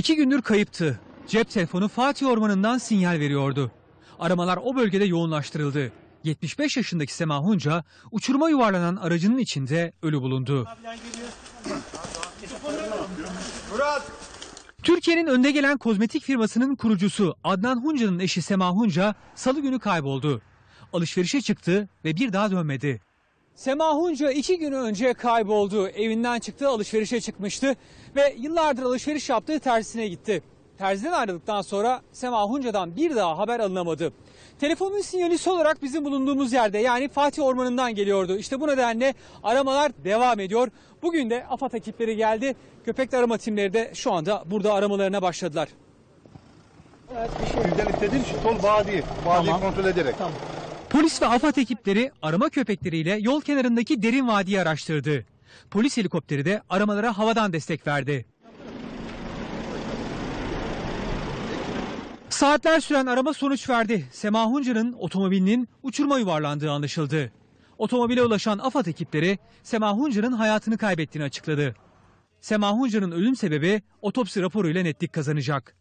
İki gündür kayıptı. Cep telefonu Fatih Ormanı'ndan sinyal veriyordu. Aramalar o bölgede yoğunlaştırıldı. 75 yaşındaki Sema Hunca uçuruma yuvarlanan aracının içinde ölü bulundu. Türkiye'nin önde gelen kozmetik firmasının kurucusu Adnan Hunca'nın eşi Sema Hunca salı günü kayboldu. Alışverişe çıktı ve bir daha dönmedi. Sema Hunca iki gün önce kayboldu. Evinden çıktı alışverişe çıkmıştı ve yıllardır alışveriş yaptığı tersine gitti. Terziden ayrıldıktan sonra Sema Hunca'dan bir daha haber alınamadı. Telefonun sinyalisi olarak bizim bulunduğumuz yerde yani Fatih Ormanı'ndan geliyordu. İşte bu nedenle aramalar devam ediyor. Bugün de AFAD ekipleri geldi. Köpekli arama timleri de şu anda burada aramalarına başladılar. Bizden istediğin şu sol vadi. Vadiyi kontrol ederek. Polis ve AFAD ekipleri arama köpekleriyle yol kenarındaki derin vadiyi araştırdı. Polis helikopteri de aramalara havadan destek verdi. Saatler süren arama sonuç verdi. Sema Hunca'nın otomobilinin uçurma yuvarlandığı anlaşıldı. Otomobile ulaşan AFAD ekipleri Sema Hunca'nın hayatını kaybettiğini açıkladı. Sema Hunca'nın ölüm sebebi otopsi raporuyla netlik kazanacak.